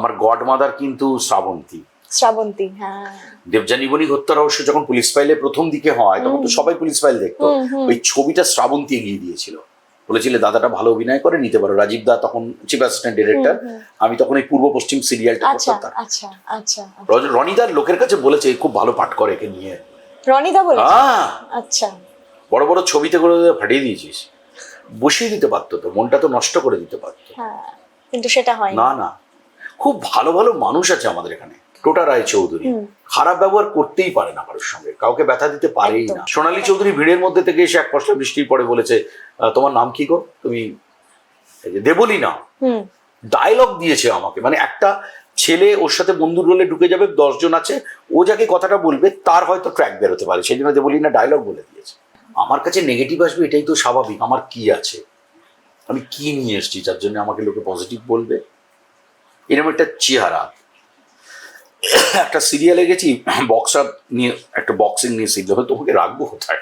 আমার গডমাদার কিন্তু শ্রাবন্তী। শ্রাবন্তী হ্যাঁ। দেবযানী বণিক হত্যা রহস্য যখন পুলিশ ফাইলে প্রথম দিকে হয় তখন তো সবাই পুলিশ ফাইল দেখতো। ওই ছবিটা শ্রাবন্তী এগিয়ে দিয়েছিল। বলেছিলে দাদাটা ভালো অভিনয় করে নিতে পারো। রাজীব দা তখন চিফ অ্যাসিস্ট্যান্ট ডিরেক্টর। আমি তখন এই পূর্ব পশ্চিম সিরিয়ালটা আচ্ছা করতাম আচ্ছা আচ্ছা রজ- রনিদার লোকের কাছে বলেছে খুব ভালো পাঠ করে একে নিয়ে। রনিদা বলে হ্যাঁ। আচ্ছা। বড় বড় ছবিতে করে ফাটিয়ে দিয়েছিস। বসিয়ে দিতে পারতো তো মনটা তো নষ্ট করে দিতে পারতো। হ্যাঁ কিন্তু সেটা হয় না না। খুব ভালো ভালো মানুষ আছে আমাদের এখানে। টোটা রায় চৌধুরী খারাপ ব্যবহার করতেই পারে না কারোর সঙ্গে। কাউকে ব্যথা দিতে পারেই না। সোনালী চৌধুরী ভিড়ের মধ্যে থেকে এসে এক পশলা বৃষ্টির পরে বলেছে তোমার নাম কি গো? তুমি দেবলি না ডায়লগ দিয়েছে আমাকে। মানে একটা ছেলে ওর সাথে বন্ধুর রোলে ঢুকে যাবে দশজন আছে ও যাকে কথাটা বলবে তার হয়তো ট্র্যাক বেরোতে পারে। সেই জন্য দেবলি না ডায়লগ বলে দিয়েছে। আমার কাছে নেগেটিভ আসবে এটাই তো স্বাভাবিক। আমার কি আছে? আমি কি নিয়ে এসেছি? যার জন্য আমাকে লোকে পজিটিভ বলবে। এরকম একটা চেহারা। একটা সিরিয়ালে গেছি বক্সার নিয়ে, একটা বক্সিং নিয়ে সিরিয়াল তোমাকে রাখব কোথায়?